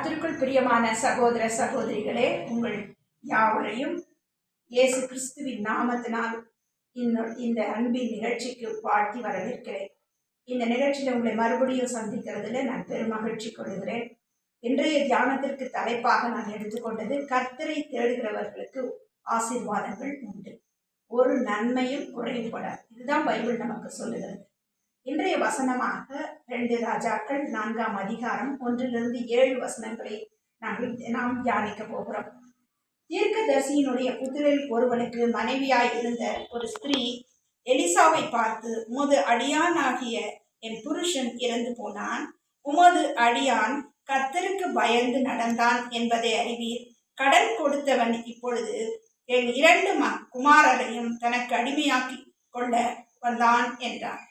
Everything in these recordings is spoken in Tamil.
கத்திற்குள் பிரியமான சகோதர சகோதரிகளே உங்கள் யாவரையும் இயேசு கிறிஸ்துவின் நாமத்தினால் இந்த அன்பின் நிகழ்ச்சிக்கு வாழ்த்தி வரவேற்கிறேன். இந்த நிகழ்ச்சியில் உங்களை மறுபடியும் சந்திக்கிறதுல நான் பெரும் மகிழ்ச்சி கொள்கிறேன். இன்றைய தியானத்திற்கு தலைப்பாக நான் எடுத்துக்கொண்டது கர்த்தரை தேடுகிறவர்களுக்கு ஆசீர்வாதங்கள் உண்டு. ஒரு நன்மையும் குறைபடாது இதுதான் பைபிள் நமக்கு சொல்லுகிறது. இன்றைய வசனமாக ரெண்டு ராஜாக்கள் நான்காம் அதிகாரம் ஒன்றிலிருந்து ஏழு வசனங்களை நாங்கள் நாம் தியானிக்க போகிறோம். தீர்க்கதரிசியினுடைய புத்திரில் ஒருவனுக்கு மனைவியாய் இருந்த ஒரு ஸ்திரீ எலிசாவை பார்த்து உமது அடியானாகிய என் புருஷன் இறந்து போனான். உமது அடியான் கத்தருக்கு பயந்து நடந்தான் என்பதை அறிவீர். கடன் கொடுத்தவன் இப்பொழுது என் இரண்டு ம குமாரரையும் தனக்கு அடிமையாக்கி கொள்ள வந்தான் என்றான்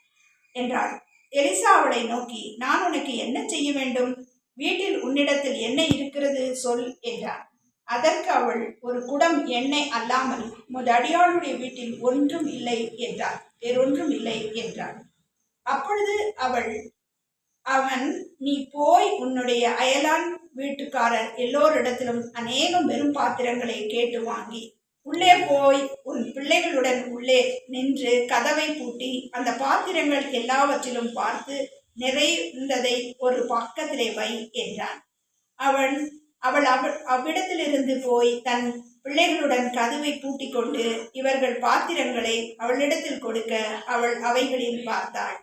என்றாள். எலிசா அவளை நோக்கி நான் உனக்கு என்ன செய்ய வேண்டும்? வீட்டில் உன்னிடத்தில் என்ன இருக்கிறது சொல் என்றார் அதற்கு அவள் ஒரு குடம் எண்ணெய் அல்லாமல் உமது அடியாளுடைய வீட்டில் ஒன்றும் இல்லை என்றார் வேறொன்றும் இல்லை என்றாள். அப்பொழுது அவள் அவன் நீ போய் உன்னுடைய அயலான் வீட்டுக்காரர் எல்லோரிடத்திலும் அநேகம் வெறும் பாத்திரங்களை கேட்டு வாங்கி உள்ளே போய் உன் பிள்ளைகளுடன் உள்ளே நின்று கதவை பூட்டி அந்த பாத்திரங்கள் எல்லாவற்றிலும் பார்த்து நிறைந்ததை ஒரு பக்கத்திலே வை என்றான். அவன் அவள் அவ அவ்விடத்திலிருந்து போய் தன் பிள்ளைகளுடன் கதவை பூட்டிக் கொண்டு இவர்கள் பாத்திரங்களை அவளிடத்தில் கொடுக்க அவள் அவைகளில் பார்த்தாள்.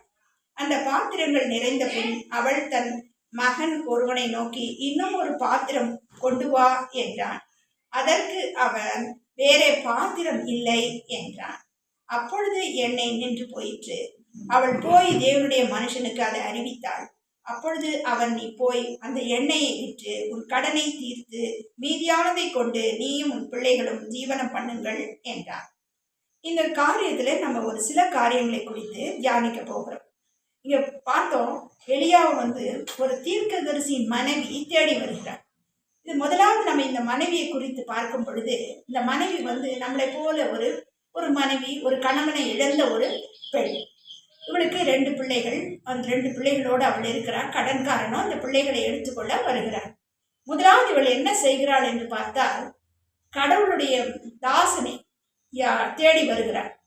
அந்த பாத்திரங்கள் நிறைந்த பின் அவள் தன் மகன் ஒருவனை நோக்கி இன்னும் ஒரு பாத்திரம் கொண்டு வா என்றான். அதற்கு அவன் வேறே பாத்திரம் இல்லை என்றான். அப்பொழுது எண்ணெய் நின்று போயிற்று. அவள் போய் தேவனுடைய மனுஷனுக்கு அதை அறிவித்தாள். அப்பொழுது அவன் நீ போய் அந்த எண்ணெயை விற்று உன் கடனை தீர்த்து மீதியானதை கொண்டு நீயும் உன் பிள்ளைகளும் ஜீவனம் பண்ணுங்கள் என்றான். இந்த காரியத்துல நம்ம ஒரு சில காரியங்களை குறித்து தியானிக்க போகிறோம். இங்க பார்த்தோம் எளியாவை வந்து ஒரு தீர்க்கதரிசியின் மனைவி தேடி வருகிறார் இது முதலாவது நம்ம இந்த மனைவியை குறித்து பார்க்கும் பொழுது இந்த மனைவி வந்து நம்மளை போல ஒரு ஒரு மனைவி ஒரு கணவனை இழந்த ஒரு பெண். இவளுக்கு ரெண்டு பிள்ளைகள் அந்த ரெண்டு பிள்ளைகளோடு அவள் இருக்கிறார். கடன்காரனும் அந்த பிள்ளைகளை எடுத்துக்கொள்ள வருகிறார். முதலாவது இவள் என்ன செய்கிறாள் என்று பார்த்தால் கடவுளுடைய தாசனை யா- தேடி வருகிறாள்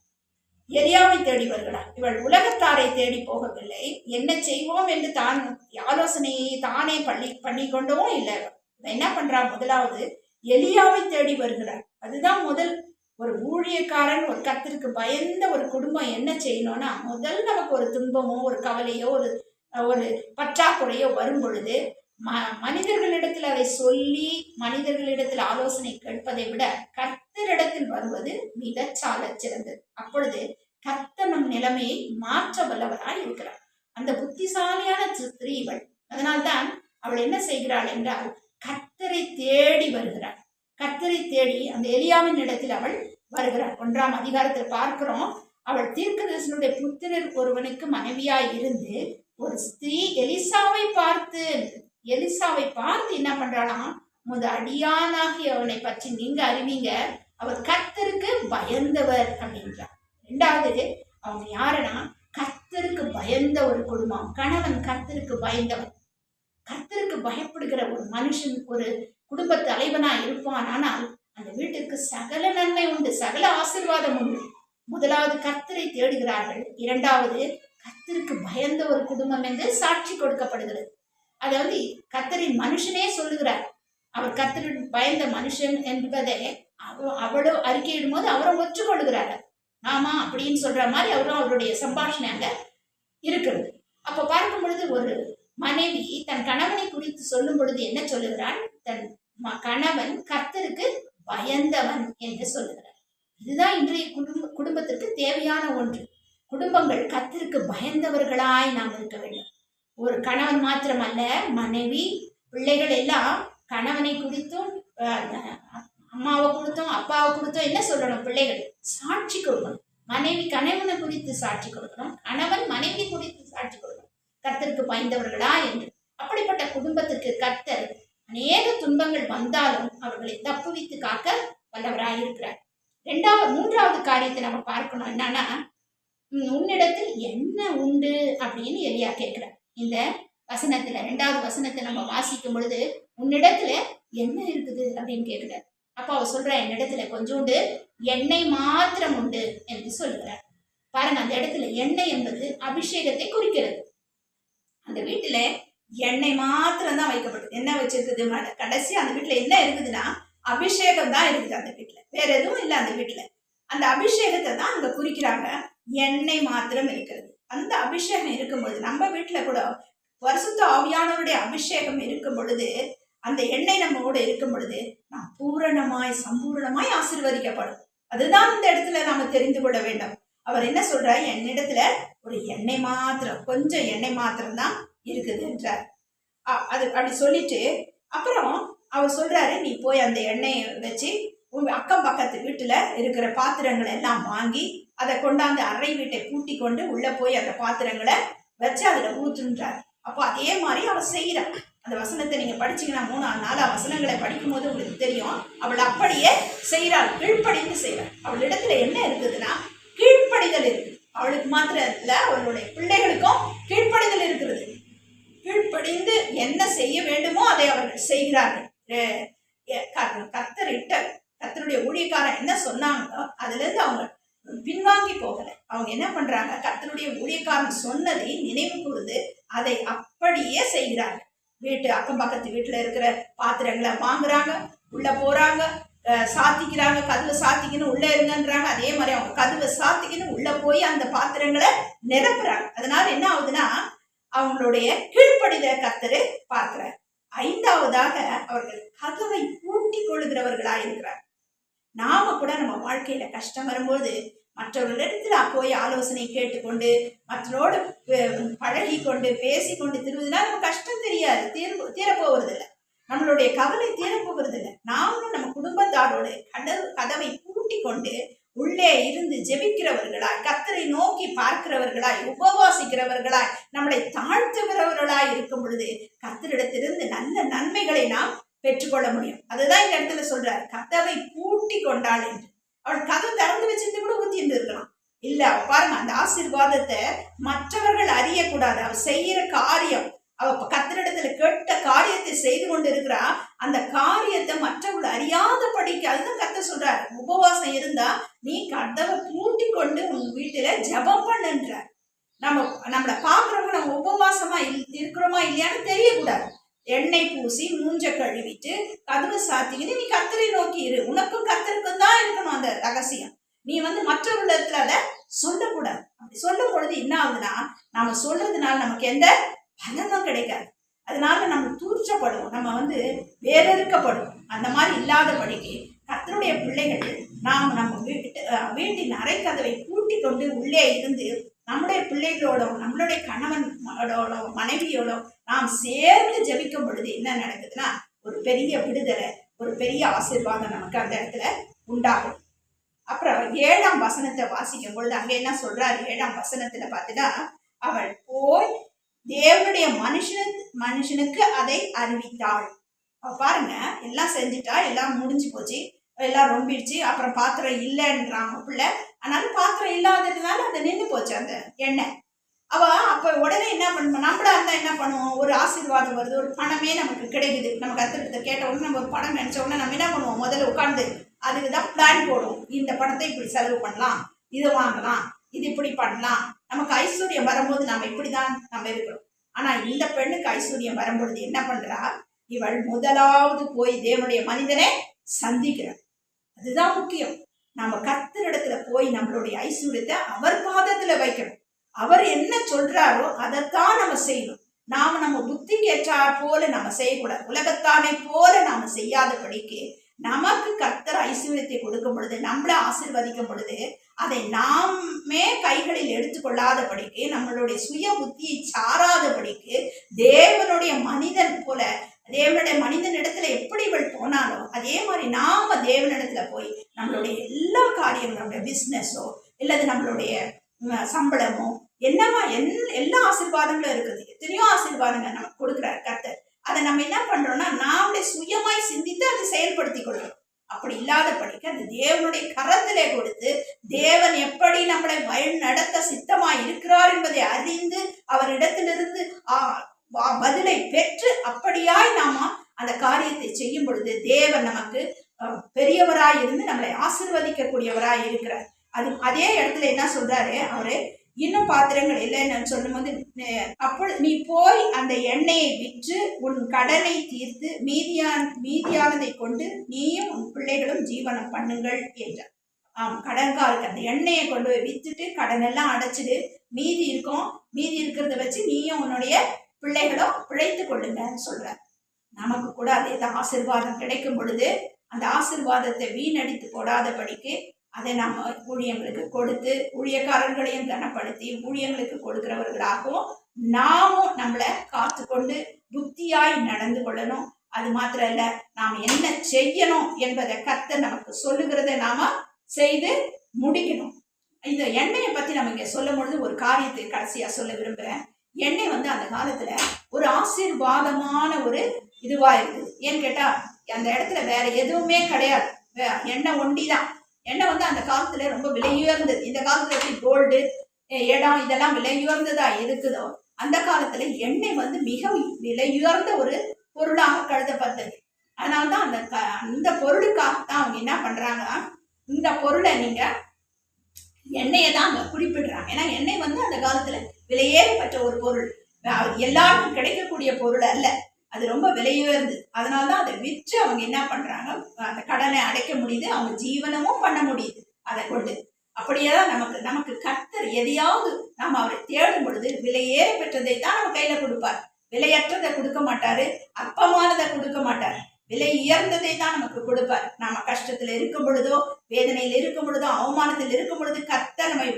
எரியாவை தேடி வருகிறாள் இவள் உலகத்தாரை தேடி போகவில்லை. என்ன செய்வோம் என்று தான் ஆலோசனையை தானே பள்ளி பண்ணி கொண்டவும் இல்லை. இவள் என்ன பண்றா முதலாவது எலியாவை தேடி வருகிறார். அதுதான் முதல் ஒரு ஊழியக்காரன் ஒரு கத்திற்கு பயந்த ஒரு குடும்பம் என்ன செய்யணும்னா முதல் நமக்கு ஒரு துன்பமோ ஒரு கவலையோ ஒரு ஒரு பற்றாக்குறையோ வரும் பொழுது ம மனிதர்களிடத்தில் அதை சொல்லி மனிதர்களிடத்தில் ஆலோசனை கேட்பதை விட கர்த்தரிடத்தில் வருவது மிகச்சால சிறந்தது. அப்பொழுது கர்த்தர் நம் நிலைமையை மாற்ற வல்லவராய் இருக்கிறார். அந்த புத்திசாலியான ஸ்திரீ இவள் அதனால்தான் அவள் என்ன செய்கிறாள் என்றால் கர்த்தரை தேடி வருகிறாள் கர்த்தரை தேடி அந்த எலியாவின் இடத்தில் அவள் வருகிறாள். ஒன்றாம் அதிகாரத்தில் பார்க்கிறோம் அவள் தீர்க்கதரிசனுடைய புத்திரர் ஒருவனுக்கு மனைவியாய் இருந்து ஒரு ஸ்திரீ எலிசாவை பார்த்து எலிசாவை பார்த்து என்ன பண்றாளாம்? முத அடியானாகி அவனை பற்றி நீங்க அறிவீங்க. அவர் கர்த்தருக்கு பயந்தவர் அப்படின்றார் ரெண்டாவது அவங்க யாருன்னா கர்த்தருக்கு பயந்த ஒரு குடும்பம். கணவன் கர்த்தருக்கு பயந்தவன். கர்த்தருக்கு பயப்படுகிற ஒரு மனுஷன் ஒரு குடும்ப தலைவனா இருப்பான். ஆனால் அந்த வீட்டுக்கு சகல நன்மை உண்டு சகல ஆசீர்வாதம் உண்டு. முதலாவது கர்த்தரை தேடுகிறார்கள். இரண்டாவது கர்த்தருக்கு பயந்த ஒரு குடும்பம் என்று சாட்சி கொடுக்கப்படுகிறது. அதாவது கர்த்தரின் மனுஷனே சொல்லுகிறார். அவர் கர்த்தரின் பயந்த மனுஷன் என்பதை அவ்வளோ அவளோ அறிக்கையிடும் போது அவரும் ஒற்றுக்கொள்கிறார் ஆமா அப்படின்னு சொல்ற மாதிரி அவரும் அவருடைய சம்பாஷணை அங்க இருக்கிறது. அப்ப பார்க்கும் பொழுது ஒரு மனைவி தன் கணவனை குறித்து சொல்லும் பொழுது என்ன சொல்லுகிறான் தன் ம- கணவன் கர்த்தருக்கு பயந்தவன் என்று சொல்லுகிறார். இதுதான் இன்றைய குடும்ப குடும்பத்திற்கு தேவையான ஒன்று. குடும்பங்கள் கர்த்தருக்கு பயந்தவர்களாய் நாம் இருக்க வேண்டும். ஒரு கணவன் மாத்திரமல்ல மனைவி பிள்ளைகள் எல்லாம் கணவனை குறித்தும் அம்மாவை கொடுத்தோம் அப்பாவை கொடுத்தோம் என்ன சொல்லணும்? பிள்ளைகள் சாட்சி கொடுக்கணும். மனைவி கணவனை குறித்து சாட்சி கொடுக்கணும். கணவன் மனைவி குறித்து வாய்ந்தவர்களா பயந்தவர்களா என்று. அப்படிப்பட்ட குடும்பத்துக்கு கர்த்தர் அநேக துன்பங்கள் வந்தாலும் அவர்களை தப்புவித்து காக்க வல்லவராயிருக்கிறார். ரெண்டாவது மூன்றாவது காரியத்தை நம்ம பார்க்கணும் என்னன்னா உன்னிடத்தில் என்ன உண்டு அப்படின்னு எலியா கேட்கிறார். இந்த வசனத்துல ரெண்டாவது வசனத்தை நம்ம வாசிக்கும் பொழுது உன்னிடத்துல என்ன இருக்குது அப்படின்னு கேட்கிறார். அப்ப அவ சொல்ற என்னிடத்துல கொஞ்சோண்டு எண்ணெய் மாத்திரம் உண்டு என்று சொல்லுகிறார். பாருங்க அந்த இடத்துல எண்ணெய் என்பது அபிஷேகத்தை குறிக்கிறது. அந்த வீட்டுல எண்ணெய் மாத்திரம் தான் வைக்கப்பட்டது. என்ன வச்சிருக்குது? கடைசி அந்த வீட்டுல என்ன இருக்குதுன்னா அபிஷேகம் தான் இருக்குது அந்த வீட்டுல. வேற எதுவும் இல்லை அந்த வீட்டுல. அந்த அபிஷேகத்தை தான் அங்க குறிக்கிறாங்க. எண்ணெய் மாத்திரம் இருக்கிறது. அந்த அபிஷேகம் இருக்கும் பொழுது நம்ம வீட்டுல கூட வருஷத்து ஆவியானவருடைய அபிஷேகம் இருக்கும் பொழுது அந்த எண்ணெய் நம்ம கூட இருக்கும் பொழுது நாம் பூரணமாய் சம்பூரணமாய் ஆசீர்வதிக்கப்படும். அதுதான் இந்த இடத்துல நாம தெரிந்து கொள்ள வேண்டும். அவர் என்ன சொல்றார்? என்னிடத்துல ஒரு எண்ணெய் மாத்திரம் கொஞ்சம் எண்ணெய் மாத்திரம் தான் இருக்குது என்றார் அது அப்படி சொல்லிட்டு அப்புறம் அவர் சொல்றாரு நீ போய் அந்த எண்ணெயை வச்சு உங்க அக்கம் பக்கத்து வீட்டுல இருக்கிற பாத்திரங்களை எல்லாம் வாங்கி அதை கொண்டாந்து அறை வீட்டை பூட்டி கொண்டு உள்ள போய் அந்த பாத்திரங்களை வச்சு அதுல ஊத்துன்றார். அப்போ அதே மாதிரி அவள் செய்கிறாள் அந்த வசனத்தை நீங்க படிச்சீங்கன்னா மூணு நாலா வசனங்களை படிக்கும்போது உங்களுக்கு தெரியும். அவள் அப்படியே செய்கிறாள் கீழ்ப்படிந்து செய்கிறாள். அவள் இடத்துல என்ன இருக்குதுன்னா கீழ்ப்படிதல் இருக்குது அவளுக்கு மாத்திரம் இல்லை அவளுடைய பிள்ளைகளுக்கும் கீழ்ப்படிதல் இருக்கிறது. கீழ்ப்படிந்து என்ன செய்ய வேண்டுமோ அதை அவர்கள் செய்கிறார்கள். கர்த்தர் இட்ட கர்த்தருடைய ஊழியக்காரன் என்ன சொன்னாங்களோ அதுலேருந்து அவங்க பின்வாங்கி போகலை. அவங்க என்ன பண்றாங்க கர்த்தருடைய ஊழியக்காரன் சொன்னதை நினைவு கூர்ந்து அதை அப்படியே செய்கிறார்கள். வீட்டு அக்கம் பக்கத்து வீட்டில் இருக்கிற பாத்திரங்களை வாங்குறாங்க உள்ள போறாங்க சாத்திக்கிறாங்க கதவை சாத்திக்கணும் உள்ள இருங்கன்றாங்க. அதே மாதிரி அவங்க கதவை சாத்திக்கணும் உள்ள போய் அந்த பாத்திரங்களை நிரப்புறாங்க. அதனால என்ன ஆகுதுன்னா அவங்களுடைய கீழ்ப்படித கத்தரு பார்க்கிறார். ஐந்தாவதாக அவர்கள் கதவை பூட்டி கொள்ளுகிறவர்களாக இருக்கிறார். நாம கூட நம்ம வாழ்க்கையில கஷ்டம் வரும்போது மற்றவர்களிடத்துல போய் ஆலோசனை கேட்டுக்கொண்டு மற்றவரோடு பழகி கொண்டு பேசிக்கொண்டு திருவதுனா நம்ம கஷ்டம் தெரியாது. தீர தீரப்போவதில்லை. நம்மளுடைய கவலை தீரப்போகிறது இல்லை நாமளும் நம்ம குடும்பத்தாரோடு கதவு கதவை பூட்டி கொண்டு உள்ளே இருந்து ஜெபிக்கிறவர்களாய் கத்தரை நோக்கி பார்க்கிறவர்களாய் உபவாசிக்கிறவர்களாய் நம்மளை தாழ்த்துகிறவர்களாய் இருக்கும் பொழுது கத்தரிடத்திலிருந்து நல்ல நன்மைகளை நாம் பெற்றுக்கொள்ள முடியும். அதுதான் இந்த இடத்துல சொல்றாரு. கதவை பூட்டி கொண்டாள் என்று. அவள் கதவு திறந்து வச்சிருந்து கூட ஊத்தி இருந்திருக்கலாம் இல்ல பாருங்க அந்த ஆசீர்வாதத்தை மற்றவர்கள் அறியக்கூடாது. அவ செய்யற காரியம். அவ கத்திரிடத்துல கேட்டு காரியத்தை செய்து கொண்டிருக்கிறா அந்த காரியத்தை மற்றவர்கள் அறியாத படிக்க அதுதான் கத்த சொல்றாரு. உபவாசம் இருந்தா நீ கதவை பூட்டி கொண்டு உன் வீட்டுல ஜெபம் பண்ணுன்ற நம்ம நம்மளை பாக்குறவங்க நம்ம உபவாசமா இல்- இருக்கிறோமா இல்லையான்னு தெரியக்கூடாது. எண்ணெய் பூசி மூஞ்ச கழுவிட்டு கதவை சாத்திக்கிட்டு நீ கத்தரை நோக்கி இரு. உனக்கும் கத்தருக்கும் தான் இருக்கணும் அந்த ரகசியம். நீ வந்து மற்றவர்களிடத்துல அதை சொல்லக்கூடாது. அப்படி சொல்லும் பொழுது என்ன ஆகுதுன்னா நாம சொல்றதுனால நமக்கு எந்த பலனும் கிடைக்காது. அதனால நம்ம தூற்றப்படுவோம். நம்ம வந்து வேறறுக்கப்படும் அந்த மாதிரி இல்லாதபடிக்கு கர்த்தருடைய பிள்ளைகள் நாம் நம்ம வீட்டு அஹ் வீட்டின் கதவை பூட்டி கொண்டு உள்ளே இருந்து நம்முடைய பிள்ளைகளோட நம்மளுடைய கணவனோட மனைவியோட நாம் சேர்ந்து ஜபிக்கும் பொழுது என்ன நடக்குதுன்னா ஒரு பெரிய விடுதலை ஒரு பெரிய ஆசீர்வாதம் நமக்கு அந்த இடத்துல உண்டாகும். அப்புறம் ஏழாம் வசனத்தை வாசிக்கும் பொழுது அங்கே என்ன சொல்றாரு? ஏழாம் வசனத்துல பார்த்துட்டா அவள் போய் தேவனுடைய மனுஷன் மனுஷனுக்கு அதை அறிவித்தாள். பாருங்க எல்லாம் செஞ்சுட்டா எல்லாம் முடிஞ்சு போச்சு. எல்லாம் ரொம்பிடுச்சு. அப்புறம் பாத்திரம் இல்லைன்றாங்க பிள்ளை. ஆனாலும் பாத்திரம் இல்லாததுனால அது நின்று போச்சு அந்த எண்ணெய். அவ அப்ப உடனே என்ன பண்ணுவோம் நம்மளா இருந்தா என்ன பண்ணுவோம்? ஒரு ஆசீர்வாதம் வருது ஒரு பணமே நமக்கு கிடைக்குது. நம்ம கத்துக்கிட்ட கேட்ட உடனே நம்ம ஒரு பணம் நினைச்ச உடனே நம்ம என்ன பண்ணுவோம்? முதல்ல உட்காந்து அதுக்கு தான் பிளான் போடுவோம். இந்த பணத்தை இப்படி செலவு பண்ணலாம் இது வாங்கலாம் இது இப்படி பண்ணலாம். நமக்கு ஐஸ்வர்யம் வரும்போது நம்ம இப்படி தான் நம்ம இருக்கிறோம் ஆனா இந்த பெண்ணுக்கு ஐஸ்வர்யம் வரும்பொழுது என்ன பண்றா? இவள் முதலாவது போய் தேவனுடைய மனிதனை சந்திக்கிறாள். அதுதான் முக்கியம். நம்ம கர்த்தரிடத்துல போய் நம்மளுடைய ஐஸ்வர்யத்தை அவர் பாதத்துல வைக்கணும். அவர் என்ன சொல்றாரோ அதைத்தான் நம்ம செய்யணும். நாம நம்ம புத்திக்கு ஏற்றாற் போல நம்ம செய்யக்கூடாது. உலகத்தானை போல நாம செய்யாதபடிக்கு நமக்கு கர்த்தர் ஐஸ்வர்யத்தை கொடுக்கும் பொழுது நம்மளை ஆசிர்வதிக்கும் பொழுது அதை நாமே கைகளில் எடுத்துக்கொள்ளாதபடிக்கு நம்மளுடைய சுய புத்தியை சாராதபடிக்கு தேவனுடைய மனிதன் போல தேவனுடைய மனிதன் இடத்துல எப்படி இவள் போனாலோ அதே மாதிரி நாம தேவனிடத்துல போய் நம்மளுடைய எல்லா காரியங்களும் நம்மளுடைய பிஸ்னஸோ இல்லது நம்மளுடைய சம்பளமோ என்னவா என் எல்லா ஆசீர்வாதங்களும் இருக்குது. எத்தனையோ ஆசீர்வாதங்கள் நமக்கு கொடுக்குறாரு கர்த்தர். அதை நம்ம என்ன பண்றோம்னா நாமளே சுயமாய் சிந்தித்து அதை செயல்படுத்தி கொள்றோம். அப்படி இல்லாத படிக்க அந்த தேவனுடைய கரத்திலே கொடுத்து தேவன் எப்படி நம்மளை வழி நடத்த சித்தமா இருக்கிறார் என்பதை அறிந்து அவரிடத்திலிருந்து பதிலை பெற்று அப்படியாய் நாம அந்த காரியத்தை செய்யும் பொழுது தேவன் நமக்கு பெரியவராய் இருந்து நம்மளை ஆசிர்வதிக்கக்கூடியவராய் இருக்கிறார் அது அதே இடத்துல என்ன சொல்றாரு? அவரு இன்னும் பாத்திரங்கள் இல்லைன்னு சொல்லும்போது அஹ், அப்பொழுது நீ போய் அந்த எண்ணெயை விற்று உன் கடனை தீர்த்து மீதியான் மீதியானதை கொண்டு நீயும் உன் பிள்ளைகளும் ஜீவனம் பண்ணுங்கள் என்றார். ஆம் கடன்காருக்கு அந்த எண்ணெயை கொண்டு போய் வித்துட்டு கடன் எல்லாம் அடைச்சிடு மீதி இருக்கும் மீதி இருக்கிறத வச்சு நீயும் உன்னுடைய பிள்ளைகளும் பிழைத்து கொள்ளுங்கன்னு சொல்றார். நமக்கு கூட அதே தான் ஆசீர்வாதம் கிடைக்கும் பொழுது அந்த ஆசீர்வாதத்தை வீணடித்து போடாதபடிக்கு அதை நாம் ஊழியங்களுக்கு கொடுத்து ஊழியக்காரர்களையும் கனப்படுத்தி ஊழியங்களுக்கு கொடுக்கிறவர்களாகவும் நாமும் நம்மளை காத்துக்கொண்டு புத்தியாய் நடந்து கொள்ளணும். அது மாத்திரம் இல்ல நாம் என்ன செய்யணும் என்பதை கத்த நமக்கு சொல்லுகிறத நாம செய்து முடிக்கணும். இந்த எண்ணெயை பத்தி நம்ம இங்க சொல்லும் பொழுது ஒரு காரியத்தை கடைசியா சொல்ல விரும்புறேன். எண்ணெய் வந்து அந்த காலத்துல ஒரு ஆசீர்வாதமான ஒரு இதுவா இருக்குது. ஏன்னு கேட்டா அந்த இடத்துல வேற எதுவுமே கிடையாது. வே- எண்ணெய் ஒண்டி தான் எண்ணெய் வந்து அந்த காலத்துல ரொம்ப விலை உயர்ந்தது. இந்த காலத்துல எப்படி கோல்டு இடம் இதெல்லாம் விலை உயர்ந்ததா இருக்குதோ அந்த காலத்துல எண்ணெய் வந்து மிக விலை உயர்ந்த ஒரு பொருளாக கருதப்பட்டது. அதனால்தான் அந்த க- அந்த பொருளுக்காகத்தான் அவங்க என்ன பண்றாங்க? இந்த பொருளை நீங்க எண்ணெயை தான் அங்க குறிப்பிடுறாங்க. ஏன்னா எண்ணெய் வந்து அந்த காலத்துல விலையேறப்பட்ட ஒரு பொருள். எல்லாருக்கும் கிடைக்கக்கூடிய பொருள் அல்ல. அது ரொம்ப விலையுயர்ந்து அதனால தான் அதை விற்று அவங்க என்ன பண்றாங்க அந்த கடனை அடைக்க முடியுது அவங்க ஜீவனமும் பண்ண முடியுது அதை கொண்டு. அப்படியே தான் நமக்கு நமக்கு கர்த்தர் எதையாவது நாம் அவரை தேடும் பொழுது விலையே பெற்றதை தான் நம்ம கையில கொடுப்பார். விலையற்றதை கொடுக்க மாட்டாரு அற்பமானதை கொடுக்க மாட்டார். விலை உயர்ந்ததை தான் நமக்கு கொடுப்பார். நாம கஷ்டத்துல இருக்கும் பொழுதோ வேதனையில் இருக்கும் பொழுதோ அவமானத்தில் இருக்கும் பொழுது கர்த்தர் நம்மை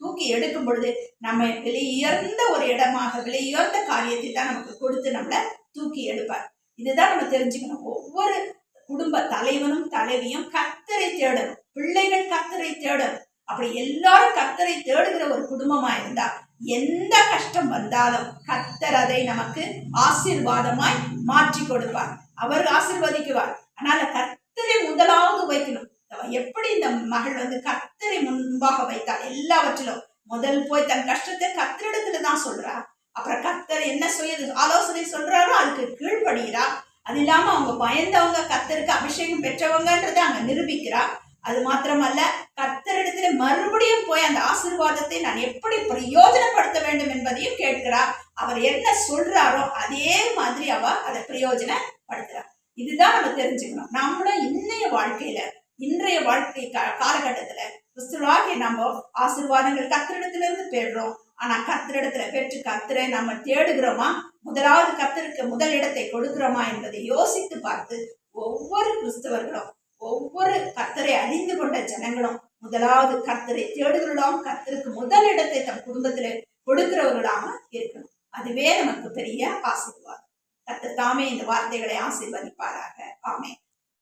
தூக்கி எடுக்கும் பொழுது நம்ம விலை உயர்ந்த ஒரு இடமாக விலை உயர்ந்த காரியத்தை தான் நமக்கு கொடுத்து நம்மளை தூக்கி எடுப்பார். இதுதான் நம்ம தெரிஞ்சுக்கணும். ஒவ்வொரு குடும்ப தலைவனும் தலைவியும் கத்தரை தேடணும். பிள்ளைகள் கத்தரை தேடணும். அப்படி எல்லாரும் கத்தரை தேடுகிற ஒரு குடும்பமா இருந்தா எந்த கஷ்டம் வந்தாலும் கத்தர் அதை நமக்கு ஆசீர்வாதமாய் மாற்றி கொடுப்பார். அவர் ஆசிர்வதிக்குவார். அதனால கத்தரை முதலாவது வைக்கணும். எப்படி இந்த மகள் வந்து கத்தரை முன்பாக வைத்தாள் எல்லாவற்றிலும் முதல் போய் தன் கஷ்டத்தை கர்த்தரிடத்துல தான் சொல்றா. அப்புறம் கத்தர் என்ன செய்யுது ஆலோசனை சொல்ற அதுக்கு கீழ்ப்படுகிறா அது இல்லாம அவங்க பயந்தவங்க கத்தருக்கு அபிஷேகம் பெற்றவங்கன்றதை அங்க நிரூபிக்கிறா. அது மாத்திரமல்ல கத்தரிடத்துல மறுபடியும் போய் அந்த ஆசீர்வாதத்தை நான் எப்படி பிரயோஜனப்படுத்த வேண்டும் என்பதையும் கேட்கிறா. அவர் என்ன சொல்றாரோ அதே மாதிரி அவ அதை பிரயோஜனப்படுத்துறா. இதுதான் நம்ம தெரிஞ்சுக்கணும். நம்மளும் இன்னைய வாழ்க்கையில இன்றைய வாழ்க்கை காலகட்டத்துல கிறிஸ்துவாகிய நம்ம ஆசீர்வாதங்கள் கத்திரிடத்திலிருந்து பெறுறோம். ஆனா கத்திரிடத்துல பெற்று கத்திரை நம்ம தேடுகிறோமா? முதலாவது கத்தருக்கு முதல் இடத்தை கொடுக்கிறோமா என்பதை யோசித்து பார்த்து ஒவ்வொரு கிறிஸ்தவர்களும் ஒவ்வொரு கத்தரை அறிந்து கொண்ட ஜனங்களும் முதலாவது கத்தரை தேடுகிறோம் கத்தருக்கு முதல் இடத்தை தம் குடும்பத்துல கொடுக்கிறவர்களாக இருக்கணும். அதுவே நமக்கு பெரிய ஆசீர்வாதம். கத்தர் தாமே இந்த வார்த்தைகளை ஆசீர்வதிப்பாராக. ஆமே